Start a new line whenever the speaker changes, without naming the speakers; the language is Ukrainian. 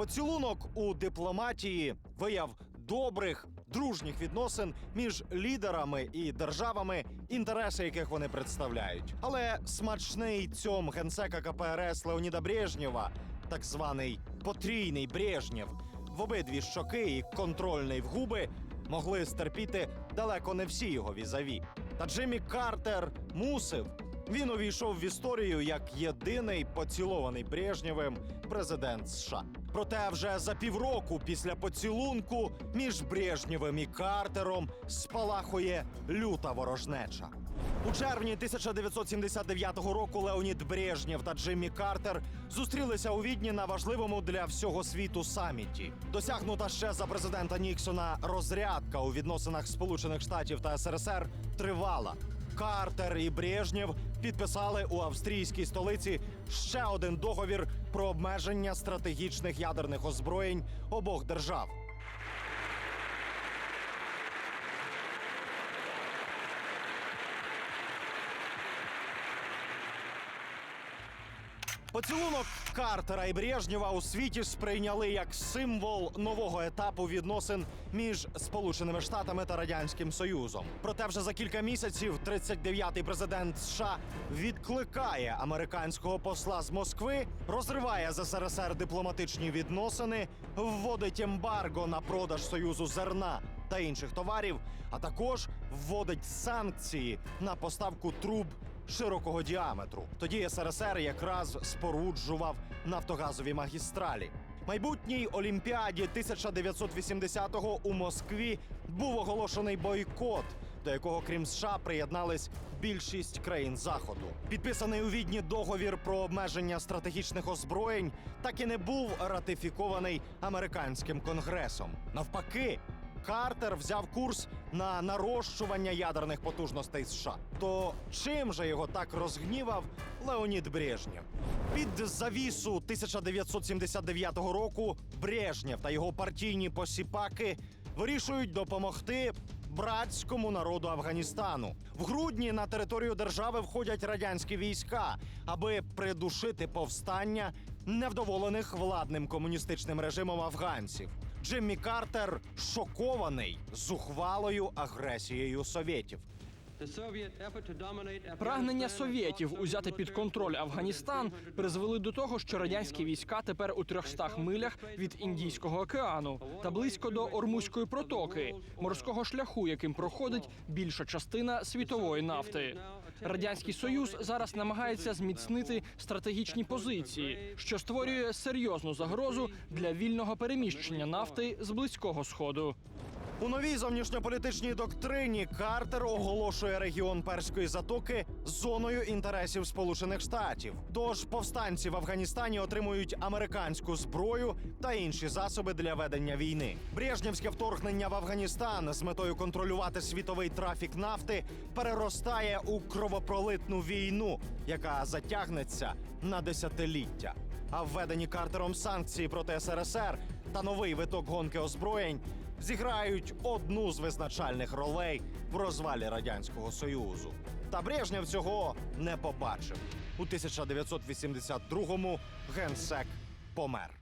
Поцілунок у дипломатії вияв добрих дружніх відносин між лідерами і державами, інтереси яких вони представляють. Але смачний цьом генсека КПРС Леоніда Брежнєва, так званий потрійний Брежнєв, в обидві щоки і контрольний в губи могли стерпіти далеко не всі його візаві. Та Джиммі Картер мусив. Він увійшов в історію як єдиний поцілований Брежнєвим президент США. Проте вже за півроку після поцілунку між Брежнєвим і Картером спалахує люта ворожнеча. У червні 1979 року Леонід Брежнєв та Джиммі Картер зустрілися у Відні на важливому для всього світу саміті. Досягнута ще за президента Ніксона розрядка у відносинах Сполучених Штатів та СРСР тривала. Картер і Брежнєв підписали у австрійській столиці ще один договір про обмеження стратегічних ядерних озброєнь обох держав. Поцілунок Картера і Брежнєва у світі сприйняли як символ нового етапу відносин між Сполученими Штатами та Радянським Союзом. Проте вже за кілька місяців 39-й президент США відкликає американського посла з Москви, розриває з СРСР дипломатичні відносини, вводить ембарго на продаж союзу зерна та інших товарів, а також вводить санкції на поставку труб широкого діаметру. Тоді СРСР якраз споруджував нафтогазові магістралі. Майбутній Олімпіаді 1980-го у Москві був оголошений бойкот, до якого крім США приєднались більшість країн заходу. Підписаний у відні договір про обмеження стратегічних озброєнь так і не був ратифікований американським конгресом. Навпаки. Картер взяв курс на нарощування ядерних потужностей США. То чим же його так розгнівав Леонід Брежнєв? Під завісу 1979 року Брежнєв та його партійні посіпаки вирішують допомогти братському народу Афганістану. В грудні на територію держави входять радянські війська, аби придушити повстання невдоволених владним комуністичним режимом афганців. Джиммі Картер шокований зухвалою агресією совєтів.
Прагнення совєтів узяти під контроль Афганістан призвели до того, що радянські війська тепер у 300 милях від Індійського океану та близько до Ормузької протоки, морського шляху, яким проходить більша частина світової нафти. Радянський Союз зараз намагається зміцнити стратегічні позиції, що створює серйозну загрозу для вільного переміщення нафти з близького сходу.
У новій зовнішньополітичній доктрині Картер оголошує регіон Перської затоки зоною інтересів Сполучених Штатів. Тож повстанці в Афганістані отримують американську зброю та інші засоби для ведення війни. Брежнєвське вторгнення в Афганістан з метою контролювати світовий трафік нафти переростає у кровопролитну війну, яка затягнеться на десятиліття. А введені Картером санкції проти СРСР та новий виток гонки озброєнь зіграють одну з визначальних ролей в розвалі радянського союзу. Та Брежнєв цього не побачив. У 1982-му генсек помер.